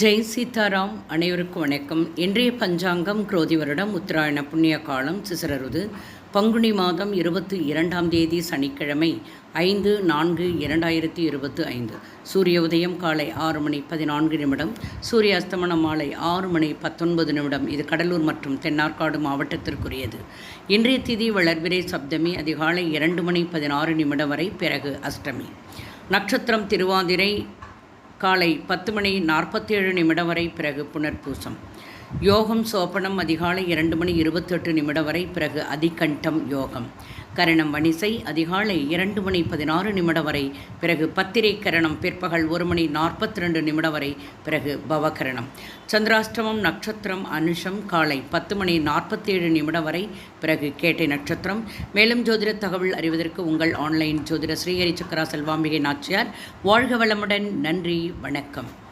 ஜெய் சீதாராம் அனைவருக்கும் வணக்கம். இன்றைய பஞ்சாங்கம் குரோதி வருடம் உத்தராயண புண்ணிய காலம் சிசரருது. பங்குனி மாதம் இருபத்தி இரண்டாம் தேதி சனிக்கிழமை ஐந்து நான்கு இரண்டாயிரத்தி இருபத்தி ஐந்து. சூரிய உதயம் காலை ஆறு மணி பதினான்கு நிமிடம் சூரிய அஸ்தமனம் மாலை ஆறு மணி பத்தொன்பது நிமிடம். இது கடலூர் மற்றும் தென்னார்காடு மாவட்டத்திற்குரியது. இன்றைய திதி வளர்பிறை சப்தமி அதிகாலை இரண்டு மணி பதினாறு நிமிடம் வரை பிறகு அஷ்டமி. நட்சத்திரம் திருவாதிரை காலை பத்து மணி நாற்பத்தேழு நிமிடம் வரை பிறகு புனர்பூசம். யோகம் சோப்பனம் அதிகாலை இரண்டு மணி இருபத்தெட்டு நிமிடம் வரை பிறகு அதிகண்டம் யோகம். கரணம் வணிசை அதிகாலை இரண்டு மணி பதினாறு நிமிடம் வரை பிறகு பத்திரை கரணம் பிற்பகல் ஒரு மணி நாற்பத்தி ரெண்டு நிமிடம் வரை பிறகு பவகரணம். சந்திராஷ்டமம் நட்சத்திரம் அனுஷம் காலை பத்து மணி நாற்பத்தேழு நிமிடம் வரை பிறகு கேட்டை நட்சத்திரம். மேலும் ஜோதிட தகவல் அறிவதற்கு உங்கள் ஆன்லைன் ஜோதிட ஸ்ரீஹரி சக்கரா செல்வாம்பிகை நாச்சியார். வாழ்க வளமுடன் நன்றி வணக்கம்.